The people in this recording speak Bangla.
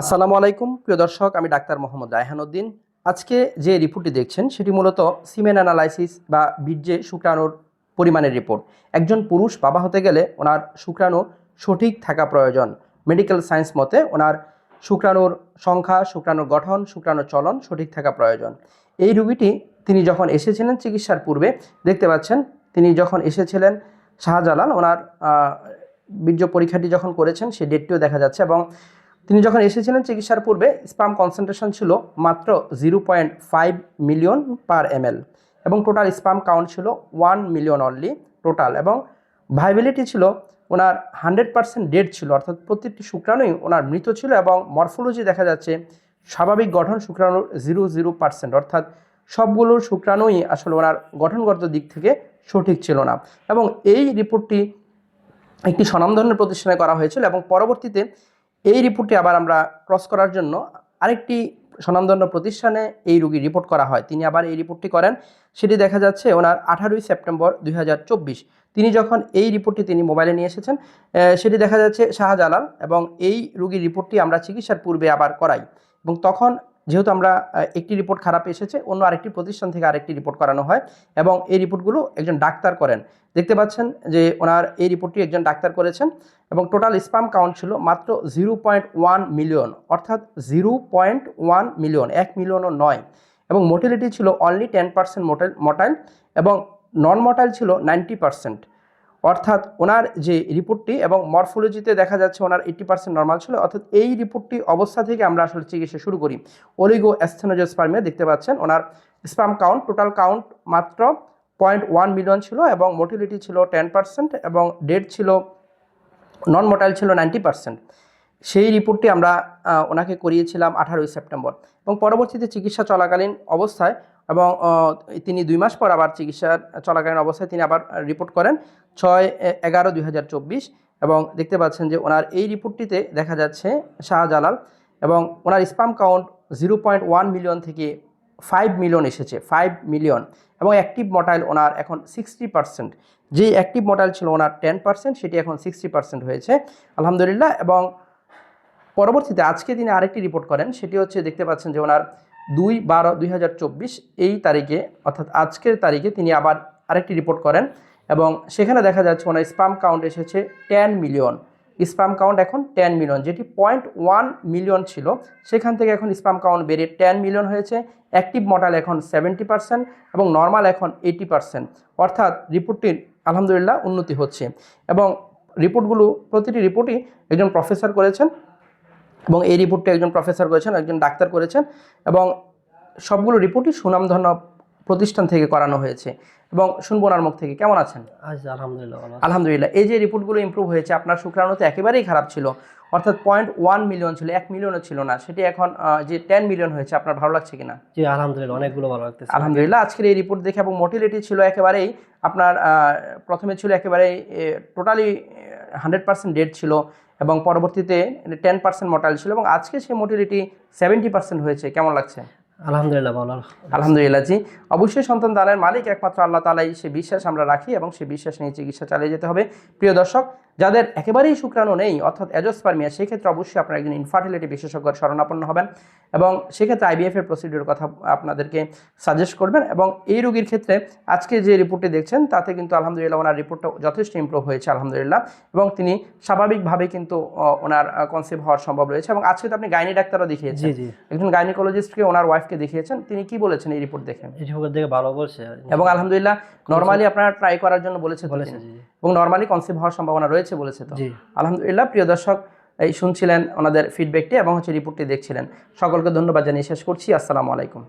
আসসালামু আলাইকুম, প্রিয় দর্শক, আমি ডাক্তার মোহাম্মদ রায়হানুদ্দিন আজকে যে রিপোর্টটি দেখছেন, সেটি মূলত সিমেন অ্যানালাইসিস বা বীর্যে শুক্রাণুর পরিমাণের রিপোর্ট। একজন পুরুষ বাবা হতে গেলে ওনার শুক্রাণু সঠিক থাকা প্রয়োজন। মেডিকেল সায়েন্স মতে, ওনার শুক্রাণুর সংখ্যা, শুক্রাণুর গঠন, শুক্রাণুর চলন সঠিক থাকা প্রয়োজন। এই রুগীটি তিনি যখন এসেছিলেন চিকিৎসার পূর্বে, দেখতে পাচ্ছেন, তিনি যখন এসেছিলেন শাহজালাল, ওনার বীর্য পরীক্ষাটি যখন করেছেন সেই ডেটটিও দেখা যাচ্ছে এবং তিনি যখন এসেছিলেন চিকিৎসার পূর্বে, স্পাম কনসেন্ট্রেশন ছিল মাত্র zero point five million per M এবং টোটাল স্পাম কাউন্ট ছিল ওয়ান মিলিয়ন অনলি টোটাল এবং ভাইবিলিটি ছিল ওনার হান্ড্রেড পার্সেন্ট ডেড ছিল, অর্থাৎ প্রত্যেকটি শুক্রাণুই ওনার মৃত ছিল এবং মরফোলজি দেখা যাচ্ছে স্বাভাবিক গঠন শুক্রাণুর জিরো জিরো পার্সেন্ট, অর্থাৎ সবগুলোর শুক্রাণুই আসলে ওনার গঠনগত দিক থেকে সঠিক ছিল না এবং এই রিপোর্টটি একটি স্বনামধন্য প্রতিষ্ঠানে করা হয়েছিল এবং পরবর্তীতে এই রিপোর্টটি আবার আমরা ক্রস করার জন্য আরেকটি স্বনামধন্য প্রতিষ্ঠানে এই রুগীর রিপোর্ট করা হয়। তিনি আবার এই রিপোর্টটি করেন। সেটি দেখা যাচ্ছে ওনার আঠারোই সেপ্টেম্বর দুই তিনি যখন এই রিপোর্টটি তিনি মোবাইলে নিয়ে এসেছেন সেটি দেখা যাচ্ছে শাহজালাল এবং এই রুগীর রিপোর্টটি আমরা চিকিৎসার পূর্বে আবার করাই এবং তখন যেহেতু আমরা একটি রিপোর্ট খারাপ এসেছে, অন্য আরেকটি প্রতিষ্ঠান থেকে আরেকটি রিপোর্ট করানো হয় এবং এই রিপোর্টগুলো একজন ডাক্তার করেন। দেখতে পাচ্ছেন যে ওনার এই রিপোর্টটি একজন ডাক্তার করেছেন এবং টোটাল স্পাম কাউন্ট ছিল মাত্র জিরো পয়েন্ট ওয়ান মিলিয়ন অর্থাৎ জিরো পয়েন্ট ওয়ান মিলিয়ন এক মিলিয়নও নয়। এবং মোটিলিটি ছিল only ten percent motile motile এবং নন মোটাইল ছিল নাইনটি পার্সেন্ট অর্থাৎ ওনার যে রিপোর্টটি এবং মরফোলজিতে দেখা যাচ্ছে ওনার এইট্টি পার্সেন্ট নর্মাল ছিল, অর্থাৎ এই রিপোর্টটি অবস্থা থেকে আমরা আসলে চিকিৎসা শুরু করি। অলিগো অ্যাস্থেনোজোস্পার্মে দেখতে পাচ্ছেন, ওনার স্পাম কাউন্ট টোটাল কাউন্ট মাত্র পয়েন্ট ওয়ান মিলিয়ন ছিল এবং মোটিলিটি ছিল টেন পার্সেন্ট এবং ডেট ছিল নন মোটাইল ছিল নাইনটি পার্সেন্ট সেই রিপোর্টটি আমরা ওনাকে করিয়েছিলাম আঠারোই সেপ্টেম্বর। এবং পরবর্তীতে চিকিৎসা চলাকালীন অবস্থায় এবং তিনি দুই মাস পর আবার চিকিৎসা চলাকালীন অবস্থায় তিনি আবার রিপোর্ট করেন ছয় এগারো দুই এবং দেখতে পাচ্ছেন যে ওনার এই রিপোর্টটিতে দেখা যাচ্ছে শাহজালাল এবং ওনার sperm count zero point one million থেকে ফাইভ মিলিয়ন এসেছে, ফাইভ মিলিয়ন। এবং অ্যাক্টিভ মটাইল ওনার এখন সিক্সটি পার্সেন্ট। যেই অ্যাক্টিভ মটাইল ছিল ওনার টেন পার্সেন্ট, সেটি এখন সিক্সটি পার্সেন্ট হয়েছে। আলহামদুলিল্লাহ এবং পরবর্তীতে আজকে তিনি আরেকটি রিপোর্ট করেন, সেটি হচ্ছে দেখতে পাচ্ছেন যে ওনার দুই বারো দুই এই তারিখে, অর্থাৎ আজকের তারিখে তিনি আবার আরেকটি রিপোর্ট করেন এবং সেখানে দেখা যাচ্ছে ওনার স্পাম কাউন্ট এসেছে টেন মিলিয়ন স্পাম কাউন্ট এখন টেন মিলিয়ন যেটি পয়েন্ট ওয়ান মিলিয়ন ছিল। সেখান থেকে এখন স্পাম কাউন্ট বেড়ে টেন মিলিয়ন হয়েছে। অ্যাক্টিভ মডেল এখন সেভেন্টি পার্সেন্ট এবং নর্মাল এখন এইটি পার্সেন্ট অর্থাৎ রিপোর্টটির আলহামদুলিল্লাহ উন্নতি হচ্ছে। এবং রিপোর্টগুলো প্রতিটি রিপোর্টই একজন প্রফেসর করেছেন। এবং এই রিপোর্টটি একজন প্রফেসর করেছেন একজন ডাক্তার করেছেন এবং সবগুলো রিপোর্টই সুনামধন্য প্রতিষ্ঠান থেকে করানো হয়েছে। এবং শুনব ওনার মুখ থেকে কেমন আছেন? আলহামদুলিল্লাহ আলহামদুলিল্লাহ এই যে রিপোর্টগুলো ইমপ্রুভ হয়েছে আপনার শুক্রাণু তো একেবারেই খারাপ ছিল অর্থাৎ পয়েন্ট ওয়ান মিলিয়ন ছিল এক মিলিয়নও ছিল না সেটি এখন যে টেন মিলিয়ন হয়েছে আপনার ভালো লাগছে কিনা? জি আলহামদুলিল্লাহ অনেকগুলো ভালো লাগছে আলহামদুলিল্লাহ আজকের এই রিপোর্ট দেখে এবং মোটিলিটি ছিল একেবারেই আপনার প্রথমে ছিল একেবারেই টোটালি হান্ড্রেড পার্সেন্ট ডেট ছিল এবং পরবর্তীতে টেন পার্সেন্ট মর্টালিটি ছিল এবং আজকে সেই মোটিলিটি সেভেন্টি পার্সেন্ট হয়েছে। কেমন লাগছে? আলহামদুলিল্লাহ ভালো আলহামদুলিল্লাহ জি। অবশ্যই সন্তান দানের মালিক একমাত্র আল্লাহ তালাই সে বিশ্বাস আমরা রাখি এবং সে বিশ্বাস নিয়ে চিকিৎসা চালিয়ে যেতে হবে। প্রিয় দর্শক যাদের একেবারেই শুক্রাণু নেই অর্থাৎ অ্যাজোস্পার্মিয়া সেই ক্ষেত্রে অবশ্যই আপনারা একজন ইনফার্টিলিটি বিশেষজ্ঞর শরণাপন্ন হবেন এবং সেক্ষেত্রে আইবিএফ এর প্রসিডিউর কথা আপনাদেরকে সাজেস্ট করবেন এবং এই রোগীর ক্ষেত্রে আজকে যে রিপোর্টটি দেখছেন তাতে কিন্তু আলহামদুলিল্লাহ ওনার রিপোর্টটা যথেষ্ট ইমপ্রুভ হয়েছে আলহামদুলিল্লাহ। এবং তিনি স্বাভাবিকভাবে কিন্তু ওনার কনসেপ্ট হওয়ার সম্ভব রয়েছে এবং আজকে তো আপনি গাইনি ডাক্তারও দেখিয়েছেন। একজন গাইনিকোলজিস্টকে ওনার ওয়াইফকে দেখিয়েছেন তিনি কি বলেছেন এই রিপোর্ট দেখে? এই রিপোর্ট দেখে ভালো বলছে। এবং আলহামদুলিল্লাহ নর্মালি আপনারা ট্রাই করার জন্য বলেছে বলেছেন বলেছে এবং নর্মালি কনসিভ হওয়ার সম্ভাবনা রয়েছে বলেছে তো। আলহামদুলিল্লাহ প্রিয় দর্শক এই শুনছিলেন ওনাদের ফিডব্যাকটি এবং হচ্ছে রিপোর্টটি দেখছিলেন। সকলকে ধন্যবাদ জানিয়ে শেষ করছি। আসসালামু আলাইকুম।